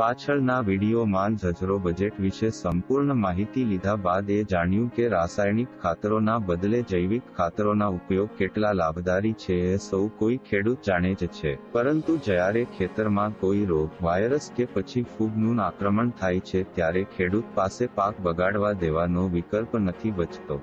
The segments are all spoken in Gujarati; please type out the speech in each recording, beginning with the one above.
પાછળના વિડીયોમાં ઝઝરો બજેટ વિશે સંપૂર્ણ માહિતી લીધા બાદ એ જાણ્યું કે રાસાયણિક ખાતરોના બદલે જૈવિક ખાતરોના ઉપયોગ કેટલા લાભદારી છે એ સૌ કોઈ ખેડૂત જાણે જ છે. પરંતુ જ્યારે ખેતરમાં કોઈ રોગ, વાયરસ કે પછી ફૂગનું આક્રમણ થાય છે ત્યારે ખેડૂત પાસે પાક બગાડવા દેવાનો વિકલ્પ નથી બચતો.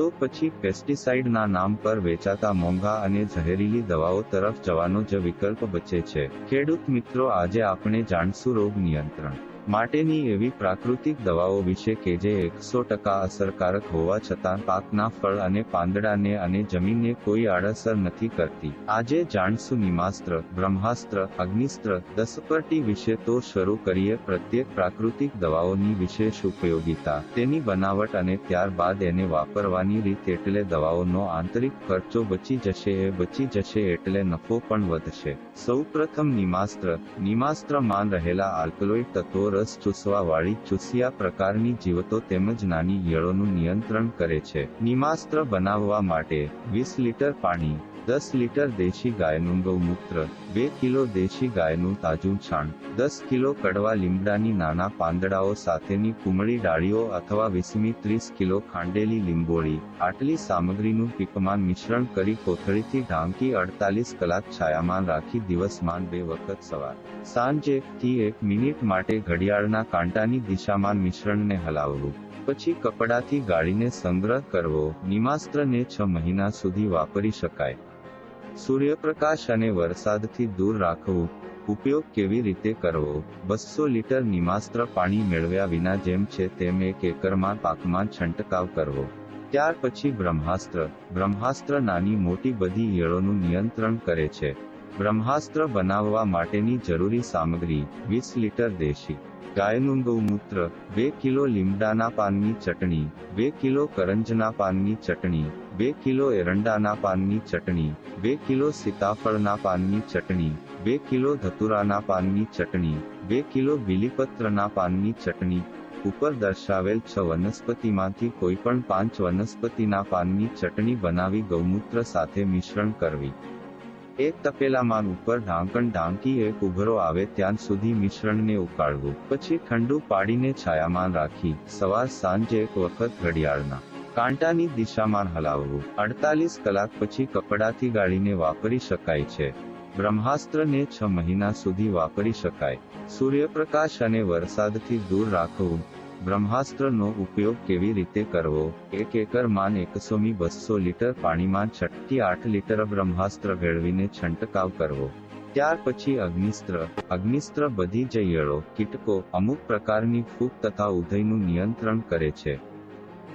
તો પછી પેસ્ટિસાઇડના નામ પર વેચાતા મોંઘા અને ઝહેરીલી દવાઓ તરફ જવાનો જ વિકલ્પ બચે છે. ખેડૂત મિત્રો, આજે આપણે જાણશું રોગ નિયંત્રણ. માટેની એવી પ્રાકૃતિક દવાઓ વિશે કે જે એકસો ટકા અસરકારક હોવા છતાં પાકના ફળ અને પાંદડાને અને જમીનને કોઈ આડઅસર નથી કરતી. આજે જાણશું નિમાસ્ત્ર, બ્રહ્માસ્ત્ર, અગ્નિસ્ત્ર, દસપર્ટી વિશે તો શરૂ કરીએ પ્રત્યેક પ્રાકૃતિક દવાઓની વિશેષ ઉપયોગિતા. તેની બનાવટ અને ત્યારબાદ એને વાપરવાની રીત એટલે દવાઓનો આંતરિક ખર્ચો બચી જશે, એ બચી જશે એટલે નફો પણ વધશે. સૌપ્રથમ નિમાસ્ત્ર. નિમાસ્ત્રમાં રહેલા આલ્કલોઇડ તત્વો રસ ચૂસવા વાળી ચૂસિયા પ્રકારની જીવતો તેમજ નાની ઈયળોનું નિયંત્રણ કરે છે. નિમાસ્ત્ર બનાવવા માટે વીસ લીટર પાણી દસ લીટર દેશી ગાયનું ગૌમૂત્ર બે કિલો દેશી ગાયનું તાજું છાણ, દસ કિલો કડવા લીમડાની નાના પાંદડાઓ સાથેની કુમળી ડાળીઓ અથવા વીસમી ત્રીસ કિલો ખાંડેલી લીંબોળી, આટલી સામગ્રીનું પીકમાન મિશ્રણ કરી કોથળીથી ઢાંકી અડતાલીસ કલાક છાયામાન રાખી દિવસમાં બે વખત સવાર. સાંજે થી એક મિનિટ માટે ઘડિયાળના કાંટાની દિશામાં મિશ્રણને હલાવવું. પછી કપડાથી ગાળીને સંગ્રહ કરવો. નિમાસ્ત્રને છ મહિના સુધી વાપરી શકાય. સૂર્યપ્રકાશ અને વરસાદથી દૂર રાખવું. ઉપયોગ કેવી રીતે કરવો? બસો લીટર નિમાસ્ત્ર પાણી મેળવ્યા વિના જેમ છે તેમ એક એકરમાં પાકમાં છંટકાવ કરવો. ત્યાર પછી બ્રહ્માસ્ત્ર. બ્રહ્માસ્ત્ર નાની મોટી બધી ઈયળોનું નિયંત્રણ કરે છે. બ્રહ્માસ્ત્ર બનાવવા માટેની જરૂરી સામગ્રી, વીસ લીટર દેશી ગાયનું ગૌમૂત્ર બે કિલો લીમડાના પાનની ચટણી, બે કિલો કરંજના પાનની ચટણી, બે કિલો એરંડાના પાનની ચટણી, બે કિલો સીતાફળના પાનની ચટણી, બે કિલો ધતુરાના પાનની ચટણી, બે કિલો બીલીપત્રના પાનની ચટણી, ઉપર દર્શાવેલ છ વનસ્પતિમાંથી કોઈ પણ પાંચ વનસ્પતિના પાનની ચટણી બનાવી ગૌમૂત્ર સાથે મિશ્રણ કરવી. એક તપેલામાં ઉપર ઢાંકણ ઢાંકી એક ઉભરો આવે ત્યાં સુધી મિશ્રણને ઉકાળવું. પછી ઠંડુ પાડીને છાયામાન રાખી. સવાર સાંજ એક વખત ઘડિયાળના કાંટાની દિશામાં હલાવવું. અડતાલીસ કલાક પછી કપડાથી ગાળીને વાપરી શકાય છે. બ્રહ્માસ્ત્રને છ મહિના સુધી વાપરી શકાય. સૂર્યપ્રકાશ અને વરસાદથી દૂર રાખવું. બ્રહ્માસ્ત્રનો ઉપયોગ કેવી રીતે કરવો? એક એકરમાં એકસોમી બસો લીટર પાણીમાં છઠ્ઠી આઠ લીટર બ્રહ્માસ્ત્ર ભેળવીને છંટકાવ કરવો. ત્યાર પછી અગ્નિસ્ત્ર. અગ્નિસ્ત્ર બધી જ કીટકો, અમુક પ્રકારની ફૂગ તથા ઉદયનું નિયંત્રણ કરે છે.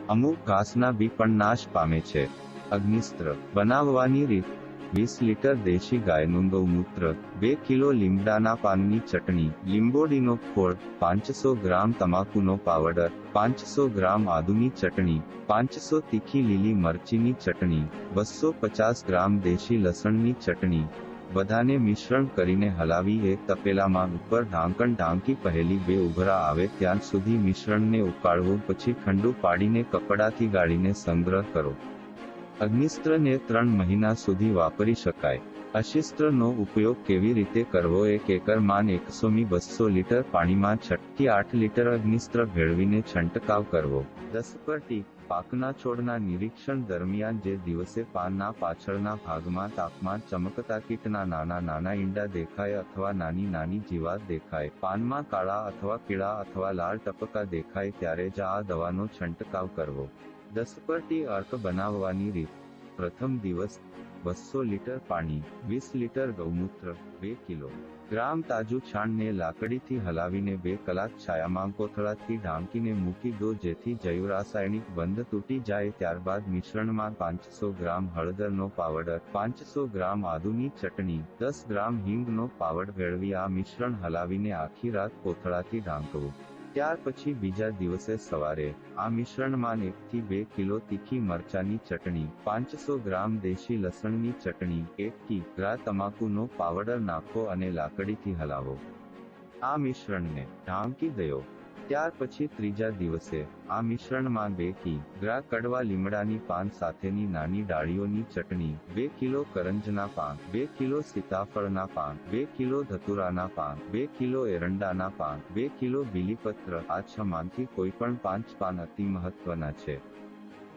અમુક ઘાસના બી પણ નાશ પામે છે. અગ્નિસ્ત્ર. બનાવવાની રીત. વીસ લીટર દેશી ગાયનું ગૌમૂત્ર, બે કિલો લીમડાના પાનની ચટણી, લીંબોડીનો ખોળ, પાંચસો ગ્રામ તમાકુનો પાવડર, પાંચસો ગ્રામ આદુની ચટણી, પાંચસો તીખી લીલી મરચીની ચટણી, બસો પચાસ ગ્રામ દેશી લસણની ચટણી. બધાને મિશ્રણ કરીને હલાવી એક તપેલામાં ઉપર ઢાંકણ ઢાંકી પહેલી બે ઉભરા આવે ત્યાં સુધી મિશ્રણને ઉકાળવું, પછી ઠંડુ પાડીને કપડાથી ગાળીને સંગ્રહ કરો. અગ્નિસ્ત્રને ત્રણ મહિના સુધી વાપરી શકાય. અશિસ્ત્રનો ઉપયોગ કેવી રીતે કરવો એક એકર માન એકસોમી બસો લીટર પાણીમાં છઠ્ઠી આઠ લીટર અગ્નિસ્ત્ર ભેળવીને છંટકાવ કરવો. દસ પર પાકના છોડના નિરીક્ષણ દરમિયાન જે દિવસે પાનના પાછળના ભાગમાં તાપમાન ચમકતા કીટના નાના નાના ઈંડા દેખાય અથવા નાની નાની જીવાત દેખાય. પાનમાં કાળા અથવા પીળા અથવા લાલ ટપકા દેખાય ત્યારે જ આ દવાનો છંટકાવ કરવો. દસપરટી અર્ક બનાવવાની રીત. પ્રથમ દિવસ બસો લીટર પાણી, વીસ લીટર ગૌમૂત્ર, બે કિલો. ગ્રામ તાજુ છાણને લાકડીથી હલાવીને બે કલાક છાયામાં કોથળાથી ઢાંકીને મૂકી દો જેથી જૈવ રાસાયણિક બંધ તૂટી જાય ત્યારબાદ મિશ્રણમાં પાંચસો ગ્રામ હળદરનો પાવડર, પાંચસો ગ્રામ આદુની ચટણી, દસ ગ્રામ હિંગનો પાવડ ભેળવી આ મિશ્રણ હલાવીને આખી રાત કોથળાથી ઢાંકવું. ત્યાર પછી બીજા દિવસે સવારે આ મિશ્રણમાં એકથી બે કિલો તીખી મરચાની ચટણી, પાંચસો ગ્રામ દેશી લસણની ચટણી એક કિગ્રા તમાકુનો પાવડર નાખો અને લાકડીથી હલાવો. આ મિશ્રણને ઢાંકી દયો. ત્યાર પછી ત્રીજા દિવસે, આ મિશ્રણમાં બે કી ગ્રા કડવા લીમડાની પાન સાથેની નાની ડાળીઓની ચટણી, બે કિલો કરંજના પાન, બે કિલો સીતાફળના પાન, બે કિલો ધતુરાના પાન, બે કિલો એરંડાના પાન, બે કિલો બીલીપત્ર આ છમાંથી કોઈ પણ પાંચ પાન અતિ મહત્વના છે.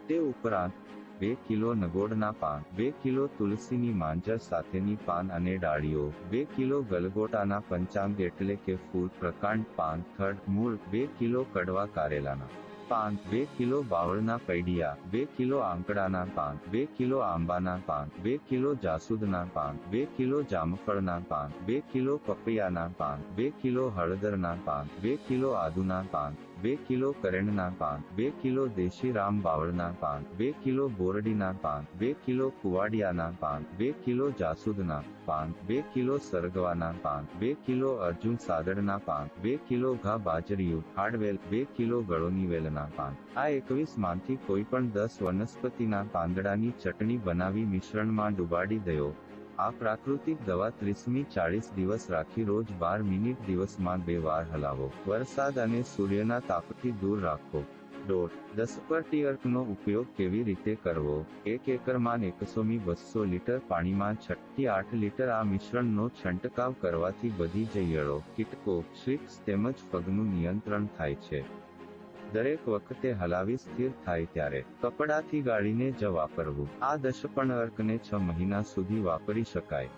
તે ઉપરાંત બે કિલો નગોડના પાન બે કિલો તુલસીની માંજર સાથેની પાન અને ડાળીઓ બે કિલો ગલગોટાના પંચાંગ એટલે કે ફૂલ પ્રકાંડ પાન થડ મૂળ બે કિલો કડવા કારેલાના પાન બે કિલો બાવળના પૈડિયા બે કિલો આંકડાના પાન બે કિલો આંબાના પાન બે કિલો જાસૂદના પાન બે કિલો જામફળના પાન બે કિલો પપૈયાના પાન બે કિલો હળદરના પાન બે કિલો આદુના પાન બે કિલો કરેણના પાન, બે કિલો દેશી રામ બાવળના પાન, બે કિલો બોરડીના પાન, બે કિલો કુવાડિયાના પાન, બે કિલો જાસૂદના પાન, બે કિલો સરગવાના પાન, બે કિલો અર્જુન સાદડના પાન, બે કિલો ઘા બાજરીયું હાડવેલ, બે કિલો ગળોની વેલના પાન. આ એકવીસમાંથી કોઈ પણ દસ વનસ્પતિના પાંદડાની ચટણી બનાવી મિશ્રણમાં ડુબાડી દયો. આ પ્રાકૃતિક દવા ત્રીસમી ચાળીસ દિવસ રાખી રોજ બાર મિનિટ દિવસમાં બે વાર હલાવો. વરસાદ અને સૂર્યના તાપથી દૂર રાખો. દોઢ. દસ પર ટીઅર્કનો ઉપયોગ કેવી રીતે કરવો? એક એકરમાં એકસોમી બસો લીટર પાણીમાં છઠ્ઠી આઠ લીટર આ મિશ્રણનો છંટકાવ કરવાથી બધી જ કીટકો, શ્રીક્સ તેમજ ફગનું નિયંત્રણ થાય છે. દરેક વખતે હલાવી સ્થિર થાય ત્યારે કપડાથી ગાળીને જ વાપરવું આ દશપણ અર્કને છ મહિના સુધી વાપરી શકાય.